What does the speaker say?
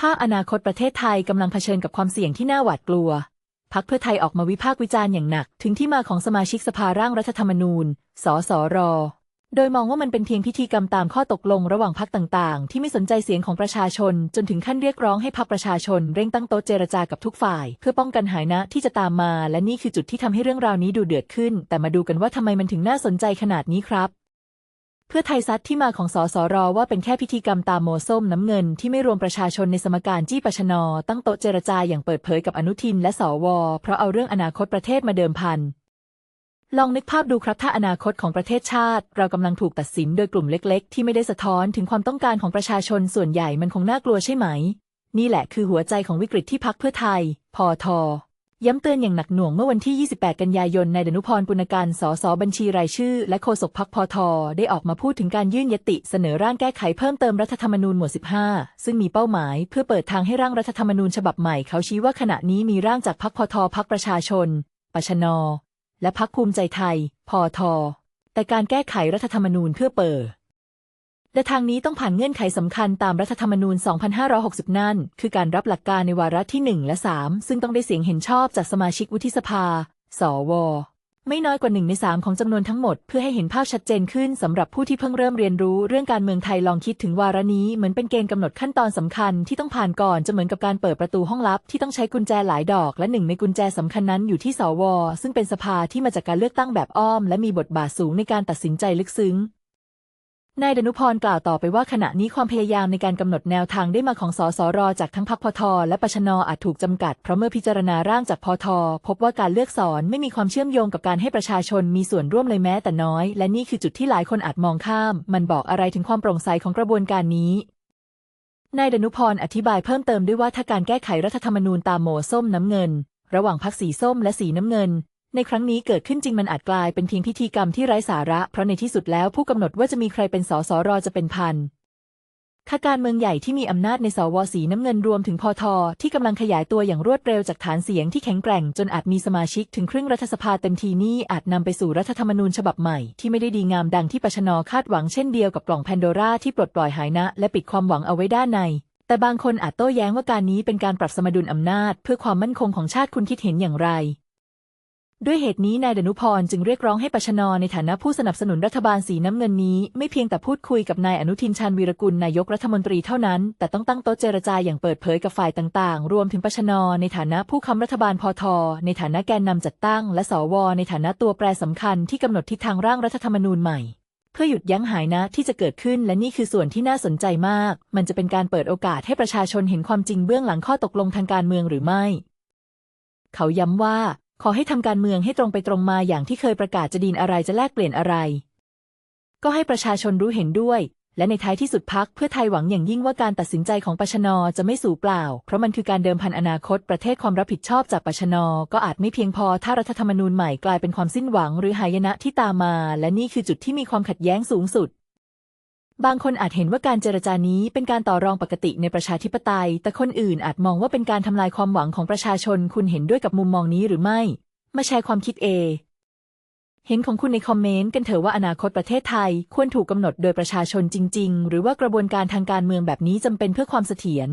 ภาพอนาคตประเทศไทยกำลังเผชิญกับความเสี่ยงที่น่าหวาดกลัวพักเพื่อไทยออกมาวิพากษ์วิจารณ์อย่างหนัก ถึงที่มาของสมาชิกสภาร่างรัฐธรรมนูญ สสร โดยมองว่ามันเป็นเพียงพิธีกรรมตามข้อตกลงระหว่างพักต่างๆ ที่ไม่สนใจเสียงของประชาชน จนถึงขั้นเรียกร้องให้พักประชาชนเร่งตั้งโต๊ะเจรจากับทุกฝ่าย เพื่อป้องกันหายนะที่จะตามมา และนี่คือจุดที่ทำให้เรื่องราวนี้ดูเดือดขึ้น แต่มาดูกันว่าทำไมมันถึงน่าสนใจขนาดนี้ครับ เพื่อไทยซัดที่มาของสสรว่าเป็นแค่พิธีกรรมตามโมส้มน้ำเงินที่ไม่รวมประชาชนในสมการจี้ปชนตั้งโต๊ะเจรจาอย่างเปิดเผยกับอนุทินและสว เพราะเอาเรื่องอนาคตประเทศมาเดิมพันลองนึกภาพดูครับถ้าอนาคตของประเทศชาติ เรากำลังถูกตัดสินโดยกลุ่มเล็ก ๆ ที่ไม่ได้สะท้อนถึงความต้องการของประชาชนส่วนใหญ่มันคงน่ากลัวใช่ไหม นี่แหละคือหัวใจของวิกฤตที่พักเพื่อไทย พอท ย้ำเตือนอย่างหนักหน่วงเมื่อวันที่ 28 กันยายน นายดนุพรปุณการสสบัญชีรายชื่อ และโฆษกพักพอทได้ออกมาพูดถึงการยื่นยติเสนอร่างแก้ไขเพิ่มเติมรัฐธรรมนูญหมวด 15 ซึ่งมีเป้าหมายเพื่อเปิดทางให้ร่างรัฐธรรมนูญฉบับใหม่ เขาชี้ว่าขณะนี้มีร่างจากพักพอทพักประชาชน ปชน และพักภูมิใจไทยพอทแต่การแก้ไขรัฐธรรมนูญเพื่อเปิด และทางนี้ต้องผ่านเงื่อนไขสำคัญตามรัฐธรรมนูญ 2560 นั่น คือการรับหลักการในวาระที่ 1 และ 3 ซึ่งต้องได้เสียงเห็นชอบจากสมาชิกวุฒิสภา สว ไม่น้อยกว่า1ใน3ของจำนวนทั้งหมด เพื่อให้เห็นภาพชัดเจนขึ้นสำหรับผู้ที่เพิ่งเริ่มเรียนรู้เรื่องการเมืองไทยลองคิดถึงวาระนี้เหมือนเป็นเกณฑ์กำหนดขั้นตอนสำคัญที่ต้องผ่านก่อนจะเหมือนกับการเปิดประตูห้องลับที่ต้องใช้กุญแจหลายดอกและหนึ่งในกุญแจสำคัญนั้นอยู่ที่สว ซึ่งเป็นสภาที่มาจากการเลือกตั้งแบบอ้อม และมีบทบาทสูงในการตัดสินใจลึกซึ้ง นายดนุพรกล่าวต่อไปว่าขณะนี้ความพยายามในการกำหนดแนวทางได้มาของสสรจากทั้งพักพทและปชนอาจถูกจำกัดเพราะเมื่อพิจารณาร่างจากพทพบว่าการเลือกสอนไม่มีความเชื่อมโยงกับการให้ประชาชนมีส่วนร่วมเลยแม้แต่น้อย และนี่คือจุดที่หลายคนอาจมองข้าม มันบอกอะไรถึงความโปร่งใสของกระบวนการนี้นายดนุพรอธิบายเพิ่มเติมด้วยว่าถ้าการแก้ไขรัฐธรรมนูญตามโมส้มน้ำเงิน ระหว่างพักสีส้มและสีน้ำเงิน ในครั้งนี้เกิดขึ้นจริงมันอาจกลายเป็นเพียงพิธีกรรมที่ไร้สาระ เพราะในที่สุดแล้วผู้กำหนดว่าจะมีใครเป็นสสรจะเป็นพันข้าการเมืองใหญ่ที่มีอำนาจในสวสีน้ำเงินรวมถึงพอทอที่กำลังขยายตัวอย่างรวดเร็วจากฐานเสียงที่แข็งแกร่งจนอาจมีสมาชิกถึงครึ่งรัฐสภาเต็มทีนี่อาจนำไปสู่รัฐธรรมนูญฉบับใหม่ที่ไม่ได้ดีงามดังที่ปชนคาดหวังเช่นเดียวกับกล่องแพนโดราที่ปลดปล่อยหายนะ และปิดความหวังเอาไว้ด้านใน แต่บางคนอาจโต้แย้งว่าการนี้เป็นการปรับสมดุลอำนาจ เพื่อความมั่นคงของชาติคุณคิดเห็นอย่างไร ด้วยเหตุนี้นายดนุพรจึงเรียกร้องให้ปชนในฐานะผู้สนับสนุนรัฐบาลสีน้ำเงินนี้ ไม่เพียงแต่พูดคุยกับนายอนุทินชาญวีรกุลนายกรัฐมนตรีเท่านั้น แต่ต้องตั้งโต๊ะเจรจาอย่างเปิดเผยกับฝ่ายต่างๆ รวมถึงปชนในฐานะผู้ค้ำรัฐบาลพอทในฐานะแกนนำจัดตั้ง และสวในฐานะตัวแปรสำคัญที่กำหนดทิศทางร่างรัฐธรรมนูญใหม่ เพื่อหยุดยั้งหายนะที่จะเกิดขึ้นและนี่คือส่วนที่น่าสนใจมาก มันจะเป็นการเปิดโอกาสให้ประชาชนเห็นความจริงเบื้องหลังข้อตกลงทางการเมืองหรือไม่ เขาย้ำว่า ขอให้ทำการเมืองให้ตรงไปตรงมาอย่างที่เคยประกาศจะดีนอะไรจะแลกเปลี่ยนอะไร ก็ให้ประชาชนรู้เห็นด้วย และในท้ายที่สุดพักเพื่อไทยหวังอย่างยิ่งว่าการตัดสินใจของปชนจะไม่สูญเปล่า เพราะมันคือการเดิมพันอนาคตประเทศความรับผิดชอบจากปชนก็อาจไม่เพียงพอถ้ารัฐธรรมนูญใหม่กลายเป็นความสิ้นหวังหรือหายนะที่ตามมา และนี่คือจุดที่มีความขัดแย้งสูงสุด บางคนอาจเห็นว่าการเจรจานี้เป็นการต่อรองปกติในประชาธิปไตย แต่คนอื่นอาจมองว่าเป็นการทำลายความหวังของประชาชน คุณเห็นด้วยกับมุมมองนี้หรือไม่ มาแชร์ความคิดเอ เห็นของคุณในคอมเมนต์กันเถอะว่าอนาคตประเทศไทย ควรถูกกำหนดโดยประชาชนจริง ๆ หรือว่ากระบวนการทางการเมืองแบบนี้จำเป็นเพื่อความเสถียร